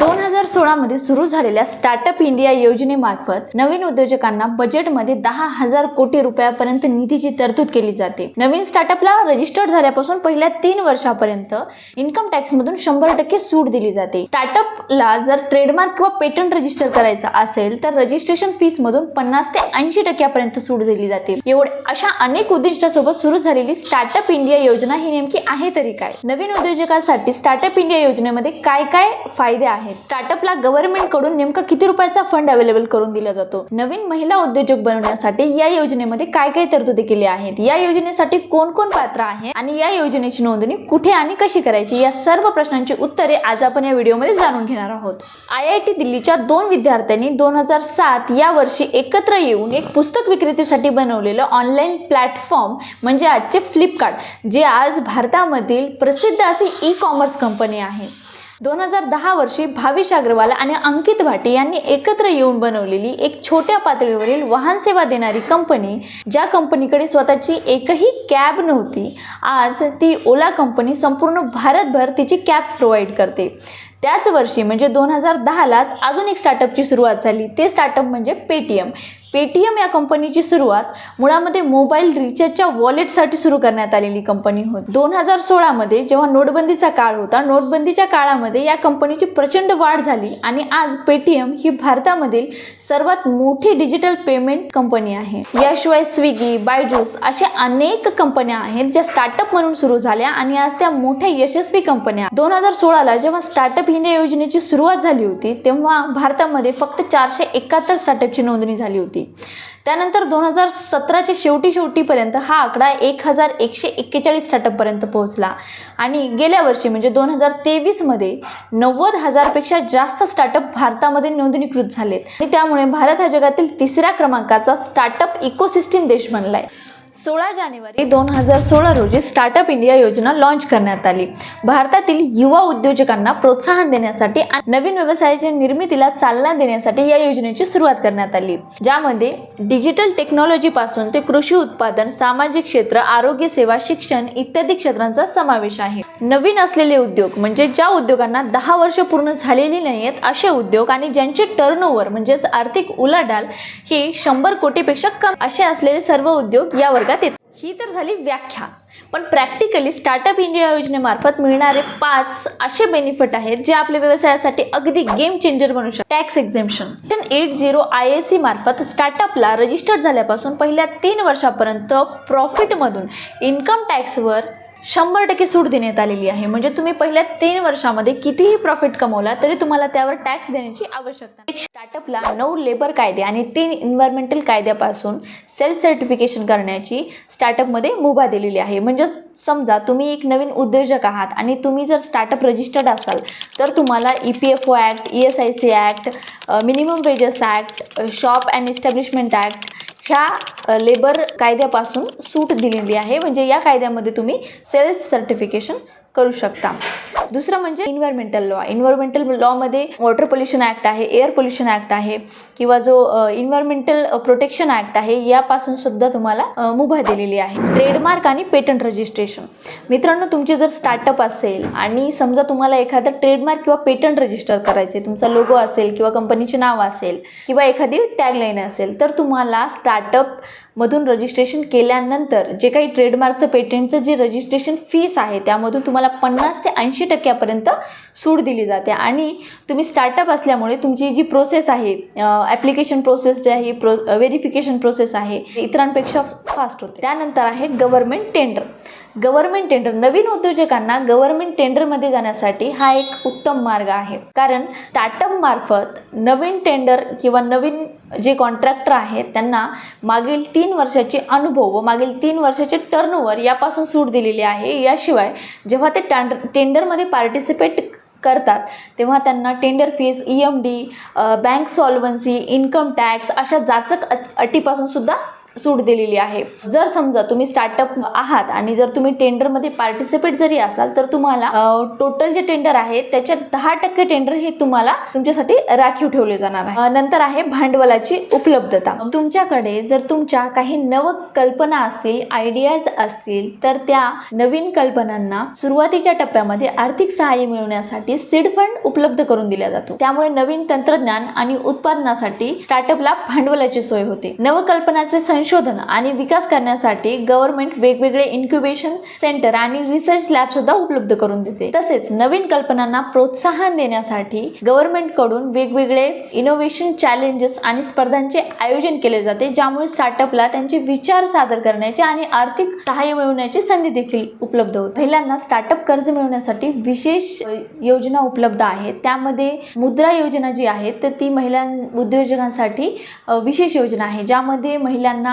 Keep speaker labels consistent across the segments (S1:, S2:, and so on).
S1: दोन हजार सोळामध्ये सुरू झालेल्या स्टार्टअप इंडिया योजनेमार्फत नवीन उद्योजकांना बजेटमध्ये दहा हजार कोटी रुपयापर्यंत निधीची तरतूद केली जाते. नवीन स्टार्टअपला रजिस्टर्ड झाल्यापासून पहिल्या तीन वर्षापर्यंत इन्कम टॅक्स मधून शंभर टक्के सूट दिली जाते. स्टार्टअपला जर ट्रेडमार्क किंवा पेटंट रजिस्टर करायचं असेल तर रजिस्ट्रेशन फीस मधून पन्नास ते ऐंशी टक्क्यापर्यंत सूट दिली जाते. एवढे अशा अनेक उद्दिष्टासोबत सुरू झालेली स्टार्टअप इंडिया योजना ही नेमकी आहे तरी काय? नवीन उद्योजकांसाठी स्टार्टअप इंडिया योजनेमध्ये काय काय फायदे आहेत? स्टार्टअपला गव्हर्नमेंटकडून नेमका किती रुपयाचा फंड अवेलेबल करून दिला जातो? नवीन महिला उद्योजक बनवण्यासाठी या योजनेमध्ये काय काय तरतुदी केली आहेत? या योजनेसाठी कोण कोण पात्र आहे? आणि या योजनेची नोंदणी कुठे आणि कशी करायची? या सर्व प्रश्नांची उत्तरे आज आपण या व्हिडिओमध्ये जाणून घेणार आहोत. आय आय टी दिल्लीच्या दोन विद्यार्थ्यांनी दोन हजार सात या वर्षी एकत्र येऊन एक पुस्तक विक्रेतेसाठी बनवलेलं ऑनलाईन प्लॅटफॉर्म म्हणजे आजचे फ्लिपकार्ट जे आज भारतामधील प्रसिद्ध अशी ई कॉमर्स कंपनी आहे. दोन हजार दहा वर्षी भाविश अग्रवाल आणि अंकित भाटी यांनी एकत्र येऊन बनवलेली एक छोट्या पातळीवरील वाहन सेवा देणारी कंपनी ज्या कंपनीकडे स्वतःची एकही कॅब नव्हती आज ती ओला कंपनी संपूर्ण भारतभर तिची कॅब्स प्रोव्हाइड करते. त्याच वर्षी म्हणजे दोन हजार दहालाच अजून एक स्टार्टअपची सुरुवात झाली. ते स्टार्टअप म्हणजे पेटीएम पेटीएम या कंपनीची सुरुवात मुळामध्ये मोबाईल रिचार्जच्या वॉलेटसाठी सुरू करण्यात आलेली कंपनी होती. दोन हजार सोळामध्ये जेव्हा नोटबंदीचा काळ होता नोटबंदीच्या काळामध्ये या कंपनीची प्रचंड वाढ झाली आणि आज पेटीएम ही भारतामधील सर्वात मोठी डिजिटल पेमेंट कंपनी आहे. याशिवाय स्विगी बायजूस अशा अनेक कंपन्या आहेत ज्या स्टार्टअप म्हणून सुरू झाल्या आणि आज त्या मोठ्या यशस्वी कंपन्या दोन हजार सोळाला जेव्हा स्टार्टअप इंडिया योजनेची सुरुवात झाली होती तेव्हा भारतामध्ये फक्त चारशे एकाहत्तर स्टार्टअपची नोंदणी झाली होती. त्यानंतर दोन हजार सतराच्या शेवटी शेवटीपर्यंत हा आकडा एक हजार एकशे एक्केचाळीस स्टार्टअपपर्यंत पोहोचला. आणि गेल्या वर्षी म्हणजे दोन हजार तेवीसमध्ये नव्वद हजारपेक्षा जास्त स्टार्टअप भारतामध्ये नोंदणीकृत झालेत. आणि त्यामुळे भारत हा जगातील तिसऱ्या क्रमांकाचा स्टार्टअप इकोसिस्टीम देश बनला आहे सोळा जानेवारी दोन हजार सोळा रोजी स्टार्टअप इंडिया योजना लॉन्च करण्यात आली. भारतातील युवा उद्योजकांना प्रोत्साहन देण्यासाठी आणि नवीन व्यवसायाच्या निर्मितीला चालना देण्यासाठी या योजनेची सुरुवात करण्यात आली. ज्यामध्ये डिजिटल टेक्नॉलॉजीपासून ते कृषी उत्पादन सामाजिक क्षेत्र आरोग्य सेवा शिक्षण इत्यादी क्षेत्रांचा समावेश आहे. नवीन असलेले उद्योग म्हणजे ज्या उद्योगांना दहा वर्ष पूर्ण झालेली नाही आहेत असे उद्योग आणि ज्यांचे टर्नओव्हर म्हणजेच आर्थिक उलाढाल ही शंभर कोटीपेक्षा कमी. असे असलेले सर्व उद्योग यावर वर्गात येतात ही तर झाली व्याख्या. पण प्रॅक्टिकली स्टार्टअप इंडिया योजनेमार्फत मिळणारे पाच असे बेनिफिट आहेत जे आपल्या व्यवसायासाठी अगदी गेम चेंजर बनू शकतात. Tax exemption eight zero I S C मार्फत स्टार्टअपला रजिस्टर्ड झाल्यापासून पहिल्या तीन वर्षापर्यंत प्रॉफिटमधून इन्कम टॅक्सवर शंभर टक्के सूट देण्यात आलेली आहे. म्हणजे तुम्ही पहिल्या तीन वर्षामध्ये कितीही प्रॉफिट कमवला तरी तुम्हाला त्यावर टॅक्स देण्याची आवश्यकता एक स्टार्टअपला नऊ लेबर कायदे आणि तीन इन्व्हायरमेंटल कायद्यापासून सेल्फ सर्टिफिकेशन करण्याची स्टार्टअपमध्ये मुभा दिलेली आहे. म्हणजे समजा तुम्ही एक नवीन उद्योजक आहात आणि तुम्ही जर स्टार्टअप रजिस्टर्ड असाल तर तुम्हाला E P F O act E S I C act minimum wages act shop and establishment act ह्या लेबर कायद्यापासून सूट दिलेली आहे. म्हणजे या कायद्यामध्ये तुम्ही सेल्फ सर्टिफिकेशन करू शकता. दुसरं म्हणजे इन्व्हायरमेंटल लॉ इन्व्हायरमेंटल लॉमध्ये वॉटर पोल्युशन ॲक्ट आहे एअर पोल्युशन ॲक्ट आहे किंवा जो इन्व्हायरमेंटल प्रोटेक्शन ॲक्ट आहे यापासून सुद्धा तुम्हाला मुभा दिलेली आहे. ट्रेडमार्क आणि पेटंट रजिस्ट्रेशन मित्रांनो तुमचे जर स्टार्टअप असेल आणि समजा तुम्हाला एखादं ट्रेडमार्क किंवा पेटंट रजिस्टर करायचे तुमचा लोगो असेल किंवा कंपनीचे नाव असेल किंवा एखादी टॅगलाईन असेल तर तुम्हाला स्टार्टअप मधून रजिस्ट्रेशन केल्यानंतर जे काही ट्रेडमार्कचं पेटंटचं जे रजिस्ट्रेशन फीस आहे त्यामधून तुम्हाला पन्नास ते ऐंशी टक्क्यापर्यंत सूट दिली जाते. आणि तुम्ही स्टार्टअप असल्यामुळे तुमची जी प्रोसेस आहे ॲप्लिकेशन प्रोसेस जी आहे प्रो व्हेरिफिकेशन प्रोसेस आहे इतरांपेक्षा फास्ट होते. त्यानंतर आहे गव्हर्मेंट टेंडर गव्हर्मेंट टेंडर नवीन उद्योजकांना गव्हर्मेंट टेंडरमध्ये जाण्यासाठी हा एक उत्तम मार्ग आहे. कारण स्टार्टअप मार्फत नवीन टेंडर किंवा नवीन जे कॉन्ट्रॅक्टर आहेत त्यांना मागील तीन वर्षाचे अनुभव व मागील तीन वर्षाचे टर्नओव्हर यापासून सूट दिलेली आहे. याशिवाय जेव्हा ते टँड टेंडरमध्ये पार्टिसिपेट करतात तेव्हा त्यांना tender fees E M D bank solvency income tax अशा जाचक अटीपासून सुद्धा सूट दिलेली आहे. जर समजा तुम्ही स्टार्टअप आहात आणि जर तुम्ही टेंडरमध्ये पार्टिसिपेट जरी असाल तर तुम्हाला टोटल जे टेंडर आहे त्याच्यात दहा टक्के टेंडर हे तुम्हाला तुमच्यासाठी राखीव ठेवले जाणार आहे. नंतर आहे भांडवलाची उपलब्धता. तुमच्याकडे जर तुमच्या काही नव कल्पना असतील आयडियाज असतील तर त्या नवीन कल्पनांना सुरुवातीच्या टप्प्यामध्ये आर्थिक सहाय्य मिळवण्यासाठी सीड फंड उपलब्ध करून दिला जातो. त्यामुळे नवीन तंत्रज्ञान आणि उत्पादनासाठी स्टार्टअपला भांडवलाची सोय होते. नवकल्पनाचे संशोधन आणि विकास करण्यासाठी गव्हर्नमेंट वेगवेगळे इन्क्युबेशन सेंटर आणि रिसर्च लॅब सुद्धा उपलब्ध करून देते. तसेच नवीन कल्पनांना प्रोत्साहन देण्यासाठी गव्हर्नमेंटकडून वेगवेगळे इनोव्हेशन चॅलेंजेस आणि स्पर्धांचे आयोजन केले जाते ज्यामुळे स्टार्टअपला त्यांचे विचार सादर करण्याचे आणि आर्थिक सहाय्य मिळवण्याची संधी देखील उपलब्ध होते. महिलांना स्टार्टअप कर्ज मिळवण्यासाठी विशेष योजना उपलब्ध आहेत. त्यामध्ये मुद्रा योजना जी आहे तर ती महिला उद्योजकांसाठी विशेष योजना आहे ज्यामध्ये महिलांना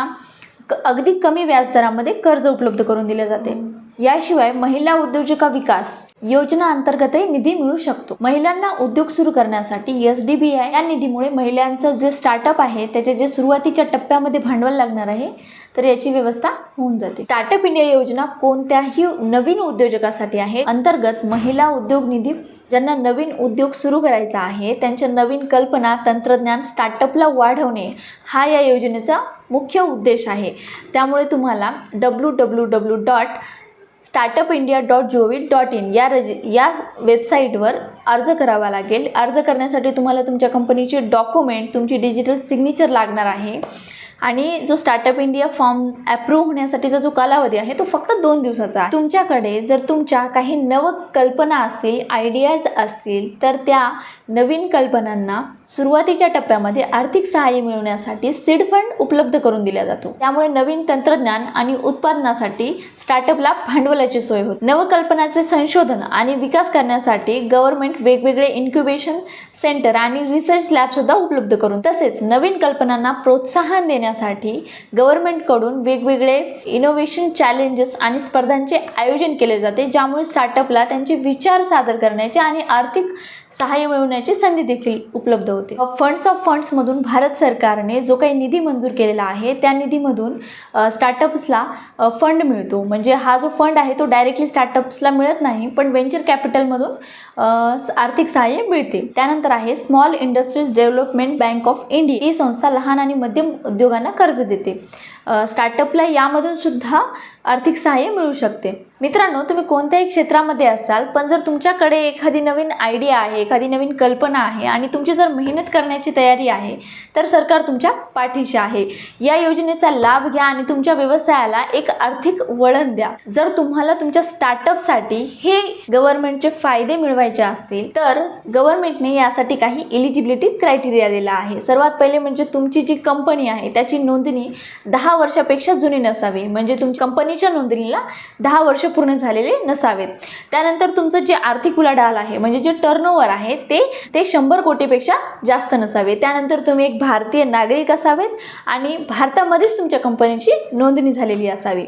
S1: क- अगदी कमी व्याजदरामध्ये कर्ज उपलब्ध करून दिले जाते. याशिवाय महिला उद्योजका विकास योजना अंतर्गतही निधी मिळू शकतो. महिलांना उद्योग सुरू करण्यासाठी एस डी बी आय या निधीमुळे महिलांचं जे स्टार्टअप आहे त्याचे जे सुरुवातीच्या टप्प्यामध्ये भांडवल लागणार आहे तर याची व्यवस्था होऊन जाते. स्टार्टअप इंडिया योजना कोणत्याही नवीन उद्योजकासाठी आहे. अंतर्गत महिला उद्योग निधी ज्यांना नवीन उद्योग सुरू करायचा आहे त्यांच्या नवीन कल्पना तंत्रज्ञान स्टार्टअपला वाढवणे हा या योजनेचा मुख्य उद्देश आहे. त्यामुळे तुम्हाला W W W dot startup India dot G O V dot in या रजि या वेबसाईटवर अर्ज करावा लागेल. अर्ज करण्यासाठी तुम्हाला तुमच्या कंपनीचे डॉक्युमेंट तुमची डिजिटल सिग्नेचर लागणार आहे. आणि जो स्टार्टअप इंडिया फॉर्म अप्रूव्ह होण्यासाठीचा जो कालावधी आहे तो फक्त दोन दिवसाचा आहे. तुमच्याकडे जर तुमच्या काही नवकल्पना असतील आयडियाज असतील तर त्या नवीन कल्पनांना सुरुवातीच्या टप्प्यामध्ये आर्थिक सहाय्य मिळवण्यासाठी सीड फंड उपलब्ध करून दिला जातो. त्यामुळे नवीन तंत्रज्ञान आणि उत्पादनासाठी स्टार्टअपला भांडवलाची सोय होते. नवकल्पनाचे संशोधन आणि विकास करण्यासाठी गव्हर्नमेंट वेगवेगळे इन्क्युबेशन सेंटर आणि रिसर्च लॅबसुद्धा उपलब्ध करून तसेच नवीन कल्पनांना प्रोत्साहन करण्यासाठी गव्हर्नमेंटकडून वेगवेगळे इनोव्हेशन चॅलेंजेस आणि स्पर्धांचे आयोजन केले जाते ज्यामुळे स्टार्टअपला त्यांचे विचार सादर करण्याचे आणि आर्थिक सहाय्य मिळवण्याची संधी देखील उपलब्ध होते. फंड्स ऑफ फंड्समधून भारत सरकारने जो काही निधी मंजूर केलेला आहे त्या निधीमधून स्टार्टअप्सला फंड मिळतो. म्हणजे हा जो फंड आहे तो डायरेक्टली स्टार्टअप्सला मिळत नाही पण व्हेंचर कॅपिटलमधून आर्थिक सहाय्य मिळते. त्यानंतर आहे small industries development bank of India ही संस्था लहान आणि मध्यम उद्योगांना कर्ज देते. स्टार्टअपला यामधून सुद्धा आर्थिक सहाय्य मिळू शकते. मित्रांनो तुम्ही कोणत्याही क्षेत्रामध्ये असाल पण जर तुमच्याकडे एखादी नवीन आयडिया आहे एखादी नवीन कल्पना आहे आणि तुमची जर मेहनत करण्याची तयारी आहे तर सरकार तुमच्या पाठीशी आहे. या योजनेचा लाभ घ्या आणि तुमच्या व्यवसायाला एक आर्थिक वळण द्या. जर तुम्हाला तुमच्या स्टार्टअपसाठी हे गव्हर्नमेंटचे फायदे मिळवायचे असतील तर गव्हर्नमेंटने यासाठी काही इलिजिबिलिटी क्रायटेरिया दिला आहे. सर्वात पहिले म्हणजे तुमची जी कंपनी आहे त्याची नोंदणी दहा वर्षापेक्षा जुनी नसावी. म्हणजे तुमच्या कंपनीच्या नोंदणीला दहा वर्ष पूर्ण झालेले नसावेत त्यानंतर तुमचं जे आर्थिक उलाढाल आहे म्हणजे जे टर्नओव्हर आहे ते ते शंभर कोटीपेक्षा जास्त नसावे. त्यानंतर तुम्ही एक भारतीय नागरिक असावेत आणि भारतामध्येच तुमच्या कंपनीची नोंदणी झालेली असावी.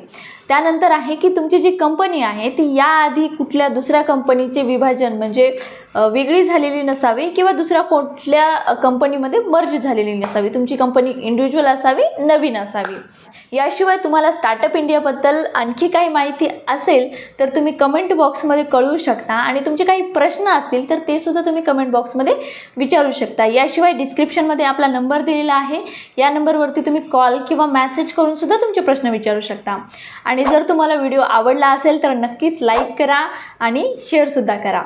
S1: त्यानंतर आहे की तुमची जी कंपनी आहे ती याआधी कुठल्या दुसऱ्या कंपनीचे विभाजन म्हणजे वेगळी झालेली नसावी किंवा दुसऱ्या कुठल्या कंपनीमध्ये मर्ज झालेली नसावी? तुमची कंपनी इंडिव्हिज्युअल असावी नवीन असावी? याशिवाय तुम्हाला स्टार्टअप इंडियाबद्दल आणखी काही माहिती असेल तर तुम्ही कमेंट बॉक्समध्ये कळवू शकता. आणि तुमचे काही प्रश्न असतील तर ते सुद्धा तुम्ही कमेंट बॉक्समध्ये विचारू शकता. याशिवाय डिस्क्रिप्शनमध्ये आपला नंबर दिलेला आहे. या नंबरवरती तुम्ही कॉल किंवा मॅसेज करून सुद्धा तुमचे प्रश्न विचारू शकता. आणि आणि जर तुम्हाला व्हिडिओ आवडला असेल तर नक्कीच लाईक करा आणि शेअरसुद्धा करा.